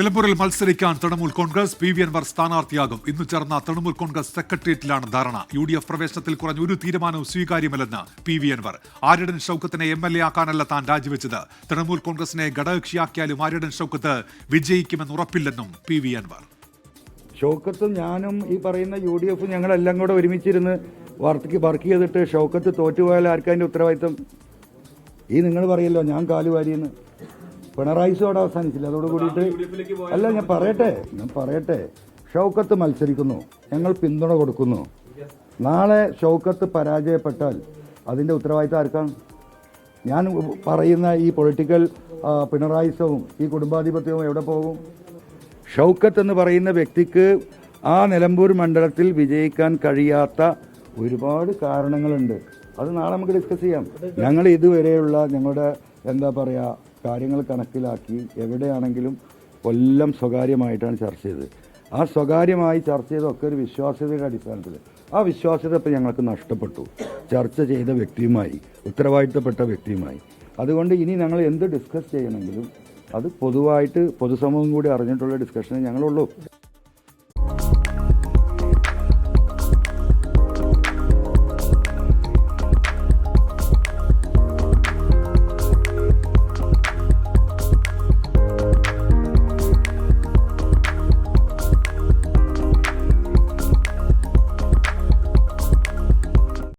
നിലമ്പൂരിൽ മത്സരിക്കാൻ Trinamool Congress P V Anwar സ്ഥാനാർത്ഥിയാകും. ഇന്ന് ചേർന്ന തൃണമൂൽ കോൺഗ്രസ് സെക്രട്ടേറിയറ്റിലാണ് ധാരണ. യു ഡി എഫ് പ്രവേശനത്തിൽ കുറഞ്ഞ ഒരു തീരുമാനവും സ്വീകാര്യമല്ലെന്ന് പി വി അൻവർ. ആര്യടൻ ഷൌക്കത്തിനെ എം എൽ എ ആക്കാനല്ല താൻ രാജിവെച്ചത്. തൃണമൂൽ കോൺഗ്രസിനെ ഘടകകക്ഷിയാക്കിയാലും ആര്യടൻ ഷൌക്കത്ത് വിജയിക്കുമെന്ന് ഉറപ്പില്ലെന്നും പി വി അൻവർ. ഷൗക്കത്തും ഞാനും ഈ പറയുന്ന യു ഡി എഫും ഞങ്ങളെല്ലാം കൂടെ ഒരുമിച്ചിരുന്ന് വർക്ക് വർക്ക് ചെയ്തിട്ട് ഷൗക്കത്ത് തോറ്റുപോയാൽ ആർക്കതിന്റെ ഉത്തരവാദിത്തം ഈ നിങ്ങൾ പറയല്ലോ ഞാൻ കാലുവാരിയെന്ന് പിണറായി അവിടെ അവസാനിച്ചില്ല. അതോട് കൂടിയിട്ട് അല്ല ഞാൻ പറയട്ടെ ഞാൻ പറയട്ടെ. ഷൗക്കത്ത് മത്സരിക്കുന്നു. ഞങ്ങൾ പിന്തുണ കൊടുക്കുന്നു. നാളെ ഷൗക്കത്ത് പരാജയപ്പെട്ടാൽ അതിന്റെ ഉത്തരവാദിത്തം ആർക്കാണ്? ഞാൻ പറയുന്ന ഈ പൊളിറ്റിക്കൽ പിണറായിസവും ഈ കുടുംബാധിപത്യവും എവിടെ പോകും? ഷൗക്കത്ത് എന്ന് പറയുന്ന വ്യക്തിക്ക് ആ നിലമ്പൂർ മണ്ഡലത്തിൽ വിജയിക്കാൻ കഴിയാത്ത ഒരുപാട് കാരണങ്ങളുണ്ട്. അത് നാളെ നമുക്ക് ഡിസ്കസ് ചെയ്യാം. ഞങ്ങൾ ഇതുവരെയുള്ള ഞങ്ങളുടെ എന്താ പറയുക കാര്യങ്ങൾ കണക്കിലാക്കി എവിടെയാണെങ്കിലും കൊല്ലം സ്വകാര്യമായിട്ടാണ് ചർച്ച ചെയ്തത്. ആ സ്വകാര്യമായി ചർച്ച ചെയ്തൊക്കെ ഒരു വിശ്വാസ്യതയുടെ അടിസ്ഥാനത്തിൽ. ആ വിശ്വാസ്യത ഇപ്പം ഞങ്ങൾക്ക് നഷ്ടപ്പെട്ടു. ചർച്ച ചെയ്ത വ്യക്തിയുമായി ഉത്തരവാദിത്തപ്പെട്ട വ്യക്തിയുമായി. അതുകൊണ്ട് ഇനി ഞങ്ങൾ എന്ത് ഡിസ്കസ് ചെയ്യണമെങ്കിലും അത് പൊതുവായിട്ട് പൊതുസമൂഹം കൂടി അറിഞ്ഞിട്ടുള്ള ഡിസ്കഷനെ ഞങ്ങളുള്ളൂ.